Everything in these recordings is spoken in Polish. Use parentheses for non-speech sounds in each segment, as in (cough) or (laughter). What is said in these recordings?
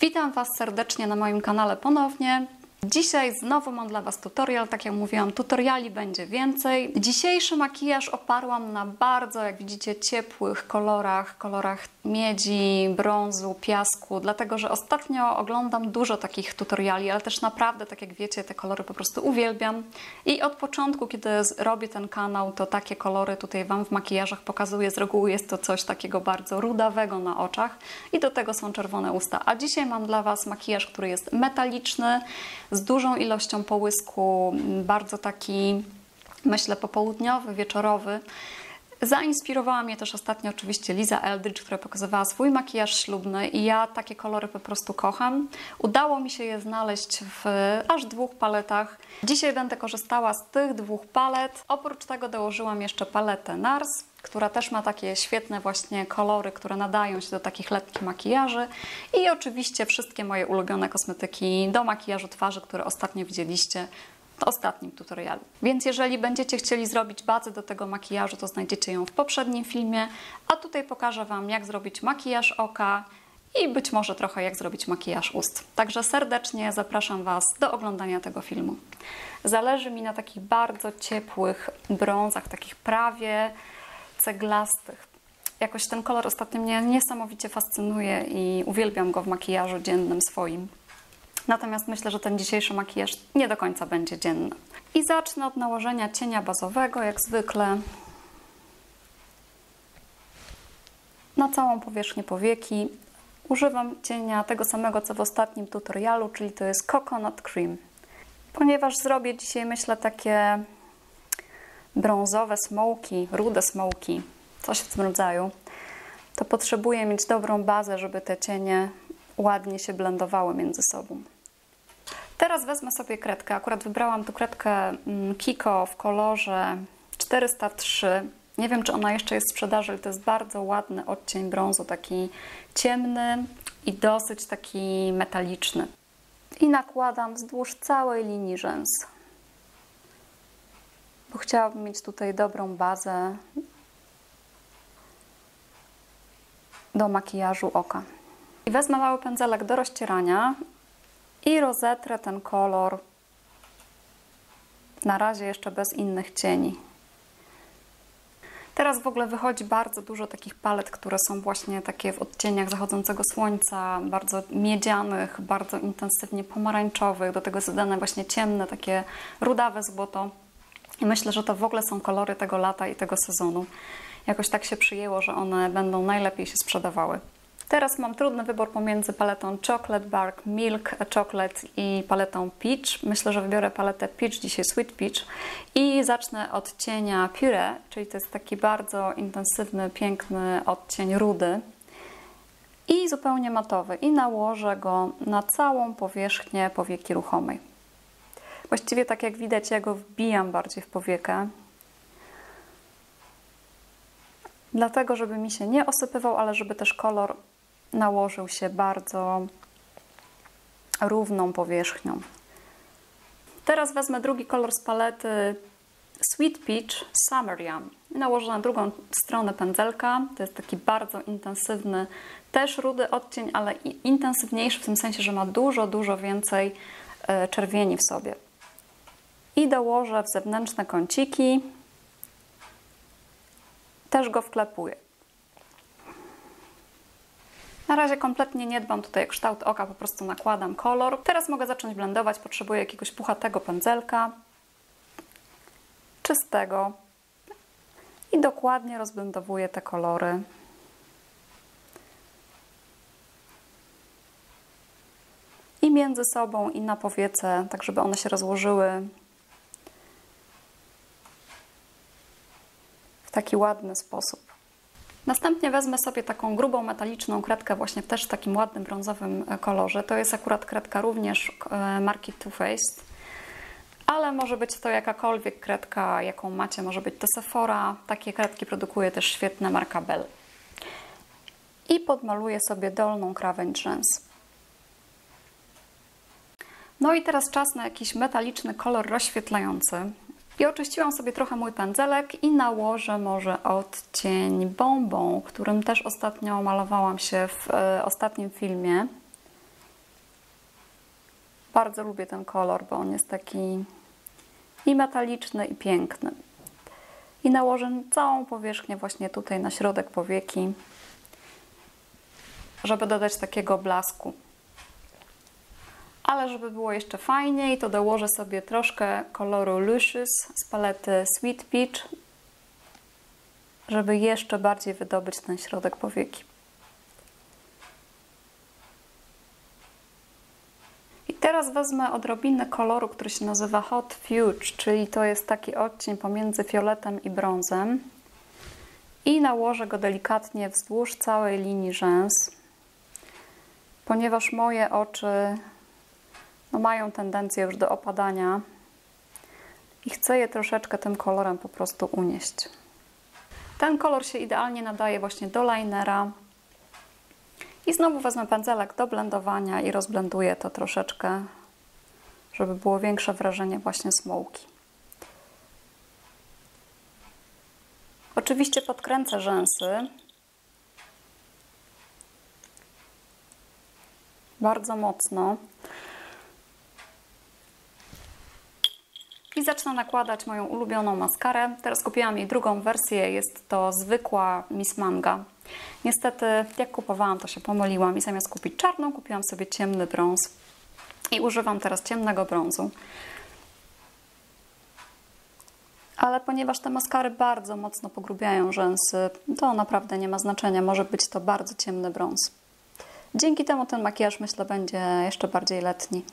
Witam Was serdecznie na moim kanale ponownie. Dzisiaj znowu mam dla Was tutorial, tak jak mówiłam, tutoriali będzie więcej. Dzisiejszy makijaż oparłam na bardzo, jak widzicie, ciepłych kolorach, kolorach miedzi, brązu, piasku, dlatego że ostatnio oglądam dużo takich tutoriali, ale też naprawdę, tak jak wiecie, te kolory po prostu uwielbiam. I od początku, kiedy robię ten kanał, to takie kolory tutaj Wam w makijażach pokazuję. Z reguły jest to coś takiego bardzo rudawego na oczach i do tego są czerwone usta. A dzisiaj mam dla Was makijaż, który jest metaliczny, z dużą ilością połysku, bardzo taki, myślę, popołudniowy, wieczorowy. Zainspirowała mnie też ostatnio oczywiście Liza Eldridge, która pokazywała swój makijaż ślubny i ja takie kolory po prostu kocham. Udało mi się je znaleźć w aż dwóch paletach. Dzisiaj będę korzystała z tych dwóch palet. Oprócz tego dołożyłam jeszcze paletę NARS, która też ma takie świetne właśnie kolory, które nadają się do takich lekkich makijaży i oczywiście wszystkie moje ulubione kosmetyki do makijażu twarzy, które ostatnio widzieliście w ostatnim tutorialu. Więc jeżeli będziecie chcieli zrobić bazę do tego makijażu, to znajdziecie ją w poprzednim filmie, a tutaj pokażę Wam jak zrobić makijaż oka i być może trochę jak zrobić makijaż ust. Także serdecznie zapraszam Was do oglądania tego filmu. Zależy mi na takich bardzo ciepłych brązach, takich prawie ceglastych. Jakoś ten kolor ostatnio mnie niesamowicie fascynuje i uwielbiam go w makijażu dziennym swoim. Natomiast myślę, że ten dzisiejszy makijaż nie do końca będzie dzienny. I zacznę od nałożenia cienia bazowego, jak zwykle. Na całą powierzchnię powieki. Używam cienia tego samego, co w ostatnim tutorialu, czyli to jest Coconut Cream. Ponieważ zrobię dzisiaj, myślę, takie brązowe smoki, rude smoki, coś w tym rodzaju, to potrzebuję mieć dobrą bazę, żeby te cienie ładnie się blendowały między sobą. Teraz wezmę sobie kredkę. Akurat wybrałam tu kredkę mm, Kiko w kolorze 403. Nie wiem, czy ona jeszcze jest w sprzedaży, ale to jest bardzo ładny odcień brązu, taki ciemny i dosyć taki metaliczny. I nakładam wzdłuż całej linii rzęs bo chciałabym mieć tutaj dobrą bazę do makijażu oka. I wezmę mały pędzelek do rozcierania i rozetrę ten kolor na razie jeszcze bez innych cieni. Teraz w ogóle wychodzi bardzo dużo takich palet, które są właśnie takie w odcieniach zachodzącego słońca, bardzo miedzianych, bardzo intensywnie pomarańczowych, do tego jest dodane właśnie ciemne, takie rudawe złoto. I myślę, że to w ogóle są kolory tego lata i tego sezonu. Jakoś tak się przyjęło, że one będą najlepiej się sprzedawały. Teraz mam trudny wybór pomiędzy paletą Chocolate Bark Milk Chocolate i paletą Peach. Myślę, że wybiorę paletę Peach, dzisiaj Sweet Peach. I zacznę od cienia Pure, czyli to jest taki bardzo intensywny, piękny odcień rudy. I zupełnie matowy. I nałożę go na całą powierzchnię powieki ruchomej. Właściwie tak jak widać, ja go wbijam bardziej w powiekę. Dlatego, żeby mi się nie osypywał, ale żeby też kolor nałożył się bardzo równą powierzchnią. Teraz wezmę drugi kolor z palety Sweet Peach Summer Yum. Nałożę na drugą stronę pędzelka. To jest taki bardzo intensywny, też rudy odcień, ale intensywniejszy w tym sensie, że ma dużo, dużo więcej e, czerwieni w sobie i dołożę w zewnętrzne kąciki. Też go wklepuję. Na razie kompletnie nie dbam tutaj o kształt oka, po prostu nakładam kolor. Teraz mogę zacząć blendować. Potrzebuję jakiegoś puchatego pędzelka, czystego i dokładnie rozblendowuję te kolory. I między sobą, i na powiece, tak żeby one się rozłożyły taki ładny sposób. Następnie wezmę sobie taką grubą metaliczną kredkę właśnie też w takim ładnym brązowym e, kolorze. To jest akurat kredka również e, marki Too Faced, ale może być to jakakolwiek kredka, jaką macie, może być to Sephora. Takie kredki produkuje też świetna marka Bell. I podmaluję sobie dolną krawędź rzęs. No i teraz czas na jakiś metaliczny kolor rozświetlający. I oczyściłam sobie trochę mój pędzelek i nałożę może odcień bombą, którym też ostatnio malowałam się w e, ostatnim filmie. Bardzo lubię ten kolor, bo on jest taki i metaliczny, i piękny. I nałożę całą powierzchnię właśnie tutaj na środek powieki, żeby dodać takiego blasku. Ale żeby było jeszcze fajniej, to dołożę sobie troszkę koloru Lucius z palety Sweet Peach, żeby jeszcze bardziej wydobyć ten środek powieki. I teraz wezmę odrobinę koloru, który się nazywa Hot Fuge, czyli to jest taki odcień pomiędzy fioletem i brązem. I nałożę go delikatnie wzdłuż całej linii rzęs, ponieważ moje oczy no, mają tendencję już do opadania i chcę je troszeczkę tym kolorem po prostu unieść. Ten kolor się idealnie nadaje właśnie do linera. I znowu wezmę pędzelek do blendowania i rozblenduję to troszeczkę, żeby było większe wrażenie właśnie smoki. Oczywiście podkręcę rzęsy. Bardzo mocno. I zacznę nakładać moją ulubioną maskarę. Teraz kupiłam jej drugą wersję, jest to zwykła Miss Manga. Niestety, jak kupowałam, to się pomyliłam i zamiast kupić czarną, kupiłam sobie ciemny brąz. I używam teraz ciemnego brązu. Ale ponieważ te maskary bardzo mocno pogrubiają rzęsy, to naprawdę nie ma znaczenia. Może być to bardzo ciemny brąz. Dzięki temu ten makijaż, myślę, będzie jeszcze bardziej letni.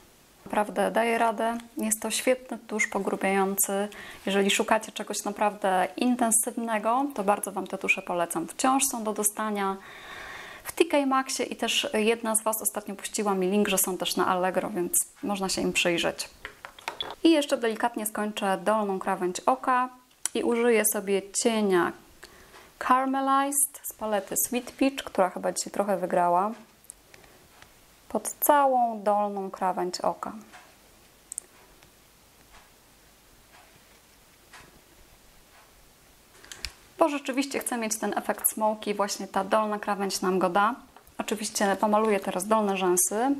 Naprawdę daje radę. Jest to świetny tusz pogrubiający. Jeżeli szukacie czegoś naprawdę intensywnego, to bardzo Wam te tusze polecam. Wciąż są do dostania w TK Maxie i też jedna z Was ostatnio puściła mi link, że są też na Allegro, więc można się im przyjrzeć. I jeszcze delikatnie skończę dolną krawędź oka i użyję sobie cienia Caramelized z palety Sweet Peach, która chyba dzisiaj trochę wygrała pod całą dolną krawędź oka. Bo rzeczywiście chcę mieć ten efekt smoki, właśnie ta dolna krawędź nam go da. Oczywiście pomaluję teraz dolne rzęsy.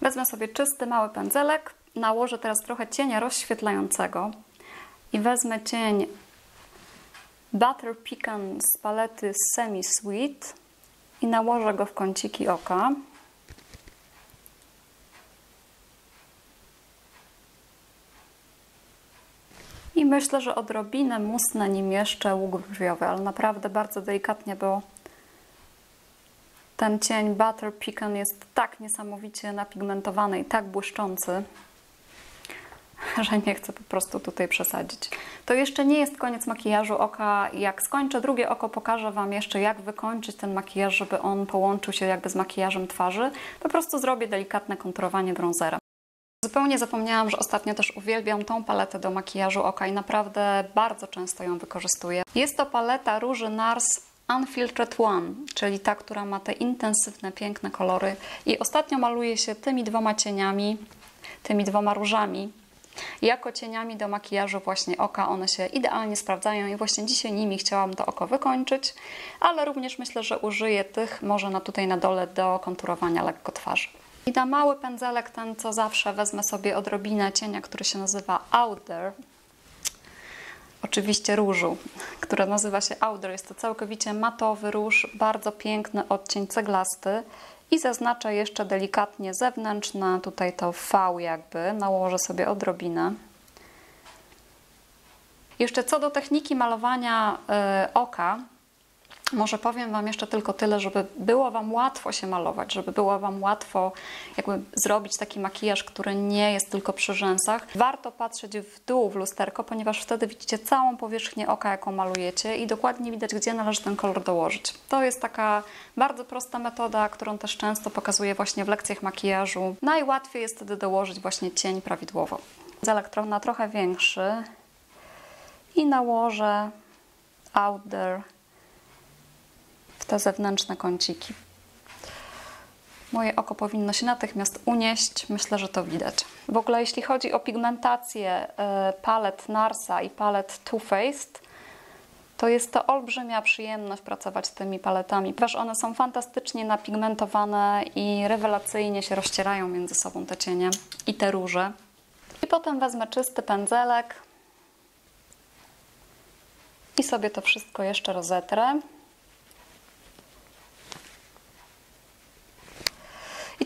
Wezmę sobie czysty, mały pędzelek, nałożę teraz trochę cienia rozświetlającego i wezmę cień Butter Pecan z palety Semi Sweet i nałożę go w kąciki oka. Myślę, że odrobinę musnę nim jeszcze łuk brwiowy, ale naprawdę bardzo delikatnie, bo ten cień Butter Pecan jest tak niesamowicie napigmentowany i tak błyszczący, (laughs) że nie chcę po prostu tutaj przesadzić. To jeszcze nie jest koniec makijażu oka. Jak skończę drugie oko, pokażę Wam jeszcze, jak wykończyć ten makijaż, żeby on połączył się jakby z makijażem twarzy. Po prostu zrobię delikatne konturowanie bronzerem. Zupełnie zapomniałam, że ostatnio też uwielbiam tą paletę do makijażu oka i naprawdę bardzo często ją wykorzystuję. Jest to paleta róży NARS Unfiltered One, czyli ta, która ma te intensywne, piękne kolory. I ostatnio maluję się tymi dwoma cieniami, tymi dwoma różami. Jako cieniami do makijażu właśnie oka one się idealnie sprawdzają i właśnie dzisiaj nimi chciałam to oko wykończyć, ale również myślę, że użyję tych może na tutaj na dole do konturowania lekko twarzy. I na mały pędzelek, ten co zawsze, wezmę sobie odrobinę cienia, który się nazywa Outer. Oczywiście różu, która nazywa się Outer. Jest to całkowicie matowy róż, bardzo piękny odcień ceglasty. I zaznaczę jeszcze delikatnie zewnętrzne, tutaj to V jakby, nałożę sobie odrobinę. Jeszcze co do techniki malowania y, oka, może powiem Wam jeszcze tylko tyle, żeby było Wam łatwo się malować, żeby było Wam łatwo jakby zrobić taki makijaż, który nie jest tylko przy rzęsach. Warto patrzeć w dół w lusterko, ponieważ wtedy widzicie całą powierzchnię oka, jaką malujecie i dokładnie widać, gdzie należy ten kolor dołożyć. To jest taka bardzo prosta metoda, którą też często pokazuję właśnie w lekcjach makijażu. Najłatwiej jest wtedy dołożyć właśnie cień prawidłowo. Z elektrona trochę większy i nałożę outer te zewnętrzne kąciki. Moje oko powinno się natychmiast unieść, myślę, że to widać. W ogóle jeśli chodzi o pigmentację e, palet Narsa i palet Too Faced, to jest to olbrzymia przyjemność pracować z tymi paletami, ponieważ one są fantastycznie napigmentowane i rewelacyjnie się rozcierają między sobą te cienie i te róże. I potem wezmę czysty pędzelek i sobie to wszystko jeszcze rozetrę.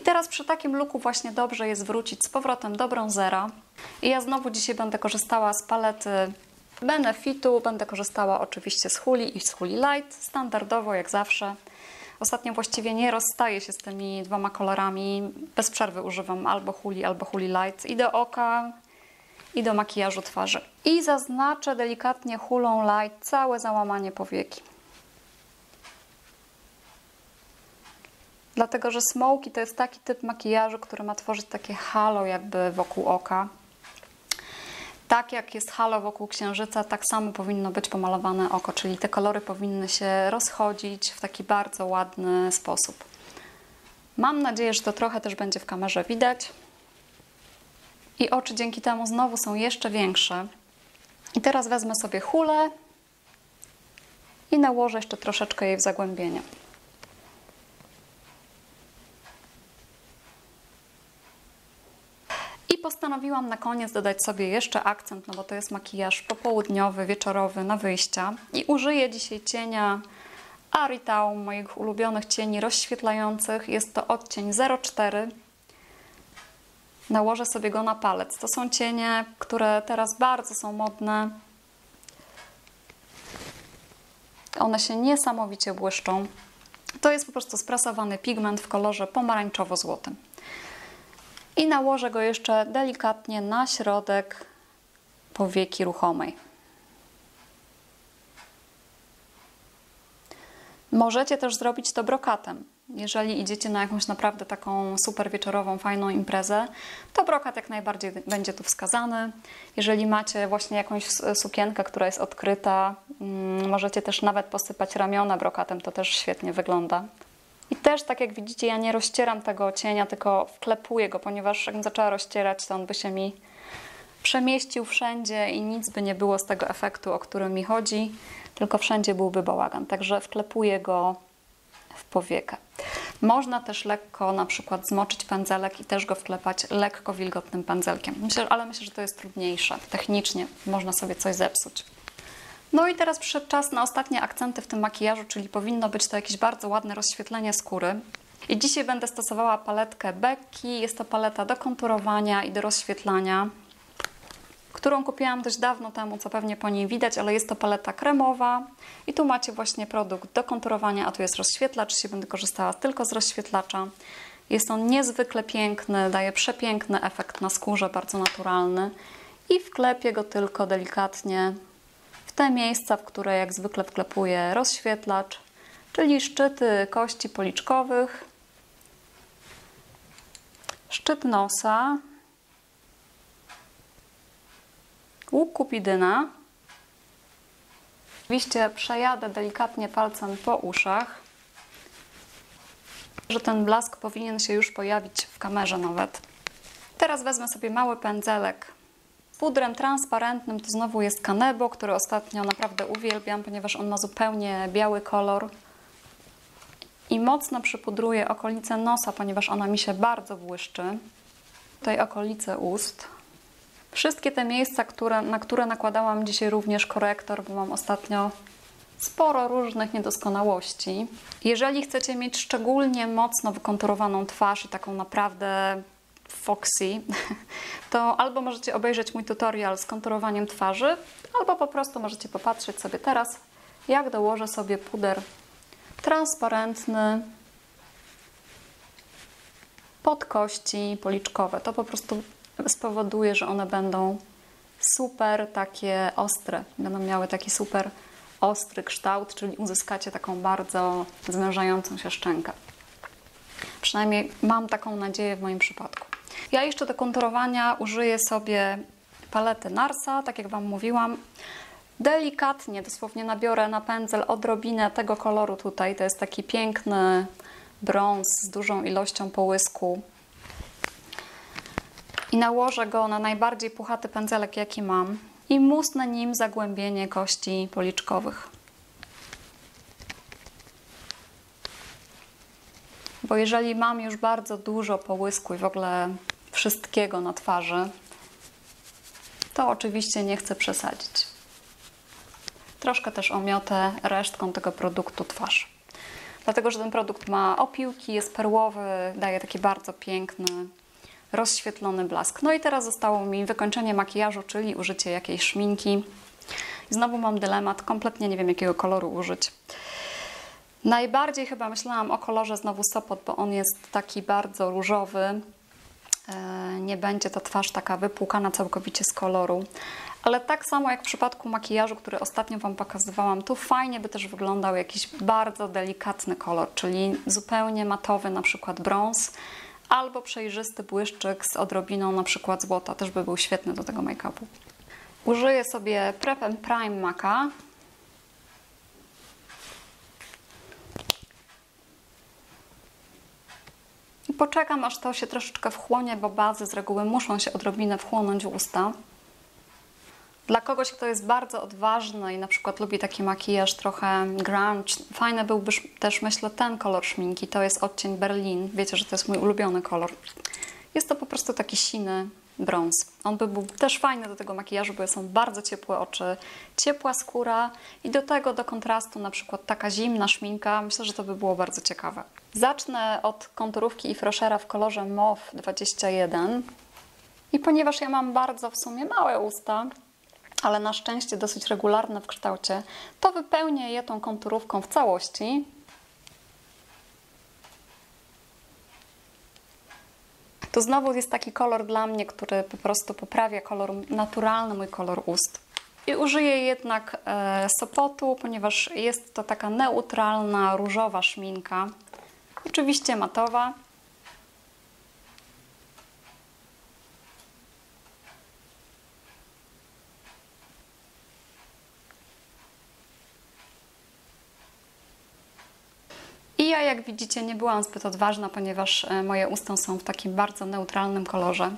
Teraz przy takim luku właśnie dobrze jest wrócić z powrotem do bronzera. I ja znowu dzisiaj będę korzystała z palety Benefitu, będę korzystała oczywiście z Huli i z Huli Light, standardowo jak zawsze. Ostatnio właściwie nie rozstaję się z tymi dwoma kolorami. Bez przerwy używam albo Huli, albo Huli Light i do oka, i do makijażu twarzy. I zaznaczę delikatnie hulą light całe załamanie powieki. Dlatego, że smoki to jest taki typ makijażu, który ma tworzyć takie halo jakby wokół oka. Tak jak jest halo wokół księżyca, tak samo powinno być pomalowane oko, czyli te kolory powinny się rozchodzić w taki bardzo ładny sposób. Mam nadzieję, że to trochę też będzie w kamerze widać. I oczy dzięki temu znowu są jeszcze większe. I teraz wezmę sobie hulę i nałożę jeszcze troszeczkę jej w zagłębienie. Postanowiłam na koniec dodać sobie jeszcze akcent, no bo to jest makijaż popołudniowy, wieczorowy na wyjścia. I użyję dzisiaj cienia Aritau, moich ulubionych cieni rozświetlających. Jest to odcień 04. Nałożę sobie go na palec. To są cienie, które teraz bardzo są modne. One się niesamowicie błyszczą. To jest po prostu sprasowany pigment w kolorze pomarańczowo-złotym. I nałożę go jeszcze delikatnie na środek powieki ruchomej. Możecie też zrobić to brokatem. Jeżeli idziecie na jakąś naprawdę taką super wieczorową, fajną imprezę, to brokat jak najbardziej będzie tu wskazany. Jeżeli macie właśnie jakąś sukienkę, która jest odkryta, mm, możecie też nawet posypać ramiona brokatem, to też świetnie wygląda. Też, tak jak widzicie, ja nie rozcieram tego cienia, tylko wklepuję go, ponieważ jakbym zaczęła rozcierać, to on by się mi przemieścił wszędzie i nic by nie było z tego efektu, o którym mi chodzi, tylko wszędzie byłby bałagan. Także wklepuję go w powiekę. Można też lekko na przykład zmoczyć pędzelek i też go wklepać lekko wilgotnym pędzelkiem. Myślę, ale myślę, że to jest trudniejsze. Technicznie można sobie coś zepsuć. No i teraz przyszedł czas na ostatnie akcenty w tym makijażu, czyli powinno być to jakieś bardzo ładne rozświetlenie skóry. I dzisiaj będę stosowała paletkę Becky. Jest to paleta do konturowania i do rozświetlania, którą kupiłam dość dawno temu, co pewnie po niej widać, ale jest to paleta kremowa. I tu macie właśnie produkt do konturowania, a tu jest rozświetlacz. Dzisiaj będę korzystała tylko z rozświetlacza. Jest on niezwykle piękny, daje przepiękny efekt na skórze, bardzo naturalny. I wklepię go tylko delikatnie te miejsca, w które jak zwykle wklepuję rozświetlacz, czyli szczyty kości policzkowych, szczyt nosa, łuk kupidyna. Oczywiście przejadę delikatnie palcem po uszach, że ten blask powinien się już pojawić w kamerze nawet. Teraz wezmę sobie mały pędzelek pudrem transparentnym to znowu jest Kanebo, który ostatnio naprawdę uwielbiam, ponieważ on ma zupełnie biały kolor. I mocno przypudruję okolice nosa, ponieważ ona mi się bardzo błyszczy. Tutaj okolice ust. Wszystkie te miejsca, które, na które nakładałam dzisiaj również korektor, bo mam ostatnio sporo różnych niedoskonałości. Jeżeli chcecie mieć szczególnie mocno wykonturowaną twarz i taką naprawdę Foxy, (laughs) to albo możecie obejrzeć mój tutorial z konturowaniem twarzy, albo po prostu możecie popatrzeć sobie teraz, jak dołożę sobie puder transparentny pod kości policzkowe. To po prostu spowoduje, że one będą super takie ostre, będą miały taki super ostry kształt, czyli uzyskacie taką bardzo zwężającą się szczękę. Przynajmniej mam taką nadzieję w moim przypadku. Ja jeszcze do konturowania użyję sobie palety Narsa, tak jak Wam mówiłam. Delikatnie, dosłownie nabiorę na pędzel odrobinę tego koloru tutaj. To jest taki piękny brąz z dużą ilością połysku. I nałożę go na najbardziej puchaty pędzelek, jaki mam. I musnę nim zagłębienie kości policzkowych. Bo jeżeli mam już bardzo dużo połysku i w ogóle wszystkiego na twarzy, to oczywiście nie chcę przesadzić. Troszkę też omiotę resztką tego produktu twarz. Dlatego, że ten produkt ma opiłki, jest perłowy, daje taki bardzo piękny, rozświetlony blask. No i teraz zostało mi wykończenie makijażu, czyli użycie jakiejś szminki. Znowu mam dylemat, kompletnie nie wiem jakiego koloru użyć. Najbardziej chyba myślałam o kolorze znowu Sopot, bo on jest taki bardzo różowy. E, nie będzie ta twarz taka wypłukana całkowicie z koloru. Ale tak samo jak w przypadku makijażu, który ostatnio Wam pokazywałam, tu fajnie by też wyglądał jakiś bardzo delikatny kolor, czyli zupełnie matowy, na przykład brąz, albo przejrzysty błyszczyk z odrobiną na przykład złota, też by był świetny do tego make-upu. Użyję sobie Prep Prime Maca. Poczekam, aż to się troszeczkę wchłonie, bo bazy z reguły muszą się odrobinę wchłonąć w usta. Dla kogoś, kto jest bardzo odważny i na przykład lubi taki makijaż trochę grunge, fajny byłby też, myślę, ten kolor szminki. To jest odcień Berlin. Wiecie, że to jest mój ulubiony kolor. Jest to po prostu taki siny brąz. On by był też fajny do tego makijażu, bo są bardzo ciepłe oczy, ciepła skóra i do tego, do kontrastu na przykład taka zimna szminka. Myślę, że to by było bardzo ciekawe. Zacznę od konturówki i froszera w kolorze MOW 21. I ponieważ ja mam bardzo w sumie małe usta, ale na szczęście dosyć regularne w kształcie, to wypełnię je tą konturówką w całości. To znowu jest taki kolor dla mnie, który po prostu poprawia kolor naturalny, mój kolor ust. I użyję jednak e, Sopotu, ponieważ jest to taka neutralna, różowa szminka. Oczywiście matowa. I ja, jak widzicie, nie byłam zbyt odważna, ponieważ e, moje usta są w takim bardzo neutralnym kolorze.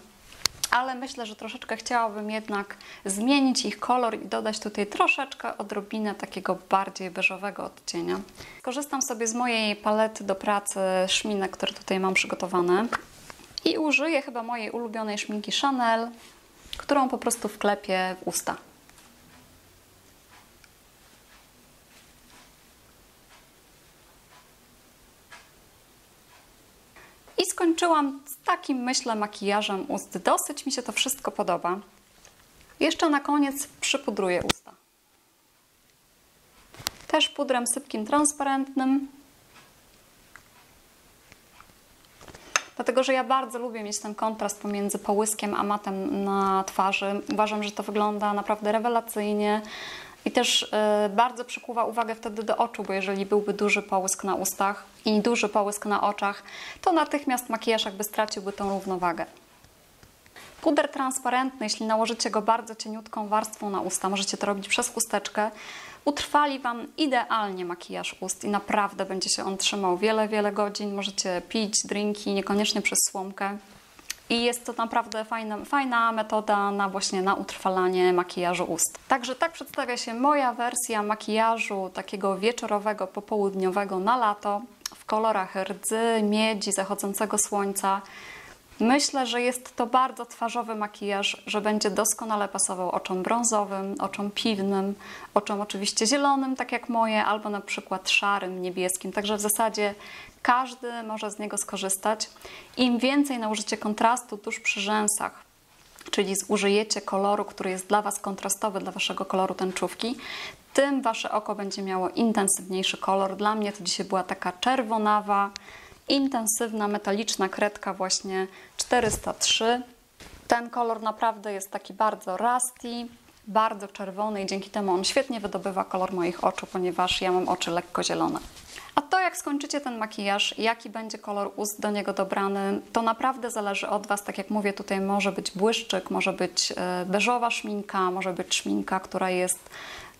Ale myślę, że troszeczkę chciałabym jednak zmienić ich kolor i dodać tutaj troszeczkę odrobinę takiego bardziej beżowego odcienia. Korzystam sobie z mojej palety do pracy szminek, które tutaj mam przygotowane. I użyję chyba mojej ulubionej szminki Chanel, którą po prostu wklepię w usta. I skończyłam z takim, myślę, makijażem ust. Dosyć mi się to wszystko podoba. Jeszcze na koniec przypudruję usta. Też pudrem sypkim transparentnym. Dlatego, że ja bardzo lubię mieć ten kontrast pomiędzy połyskiem a matem na twarzy. Uważam, że to wygląda naprawdę rewelacyjnie. I też y, bardzo przykuwa uwagę wtedy do oczu, bo jeżeli byłby duży połysk na ustach i duży połysk na oczach, to natychmiast makijaż jakby straciłby tą równowagę. Puder transparentny, jeśli nałożycie go bardzo cieniutką warstwą na usta, możecie to robić przez chusteczkę, utrwali Wam idealnie makijaż ust i naprawdę będzie się on trzymał wiele, wiele godzin. Możecie pić drinki, niekoniecznie przez słomkę. I jest to naprawdę fajna, fajna metoda na właśnie na utrwalanie makijażu ust. Także tak przedstawia się moja wersja makijażu takiego wieczorowego, popołudniowego na lato w kolorach rdzy, miedzi, zachodzącego słońca. Myślę, że jest to bardzo twarzowy makijaż, że będzie doskonale pasował oczom brązowym, oczom piwnym, oczom oczywiście zielonym, tak jak moje, albo na przykład szarym, niebieskim. Także w zasadzie każdy może z niego skorzystać. Im więcej nałożycie kontrastu tuż przy rzęsach, czyli zużyjecie koloru, który jest dla Was kontrastowy, dla Waszego koloru tęczówki, tym Wasze oko będzie miało intensywniejszy kolor. Dla mnie to dzisiaj była taka czerwonawa, intensywna, metaliczna kredka właśnie 403. Ten kolor naprawdę jest taki bardzo rusty, bardzo czerwony i dzięki temu on świetnie wydobywa kolor moich oczu, ponieważ ja mam oczy lekko zielone. A to, jak skończycie ten makijaż, jaki będzie kolor ust do niego dobrany, to naprawdę zależy od Was. Tak jak mówię, tutaj może być błyszczyk, może być e, beżowa szminka, może być szminka, która jest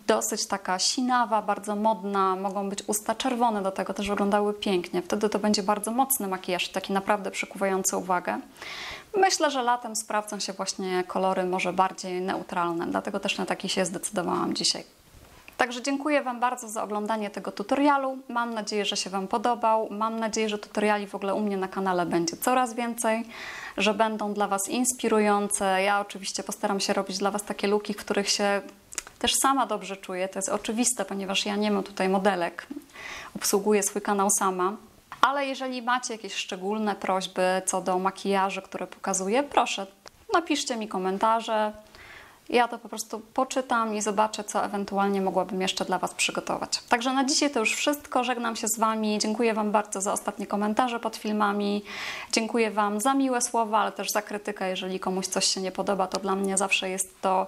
dosyć taka sinawa, bardzo modna, mogą być usta czerwone, do tego też wyglądały pięknie. Wtedy to będzie bardzo mocny makijaż, taki naprawdę przykuwający uwagę. Myślę, że latem sprawdzą się właśnie kolory może bardziej neutralne, dlatego też na taki się zdecydowałam dzisiaj. Także dziękuję Wam bardzo za oglądanie tego tutorialu. Mam nadzieję, że się Wam podobał. Mam nadzieję, że tutoriali w ogóle u mnie na kanale będzie coraz więcej, że będą dla Was inspirujące. Ja oczywiście postaram się robić dla Was takie luki, w których się też sama dobrze czuję. To jest oczywiste, ponieważ ja nie mam tutaj modelek. Obsługuję swój kanał sama. Ale jeżeli macie jakieś szczególne prośby co do makijażu, które pokazuję, proszę, napiszcie mi komentarze. Ja to po prostu poczytam i zobaczę, co ewentualnie mogłabym jeszcze dla Was przygotować. Także na dzisiaj to już wszystko. Żegnam się z Wami. Dziękuję Wam bardzo za ostatnie komentarze pod filmami. Dziękuję Wam za miłe słowa, ale też za krytykę. Jeżeli komuś coś się nie podoba, to dla mnie zawsze jest to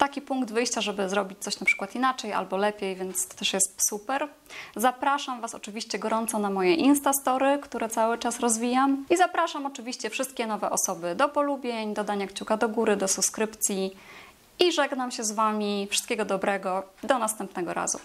taki punkt wyjścia, żeby zrobić coś na przykład inaczej albo lepiej, więc to też jest super. Zapraszam Was oczywiście gorąco na moje Instastory, które cały czas rozwijam i zapraszam oczywiście wszystkie nowe osoby do polubień, do dania kciuka do góry, do subskrypcji i żegnam się z Wami. Wszystkiego dobrego. Do następnego razu.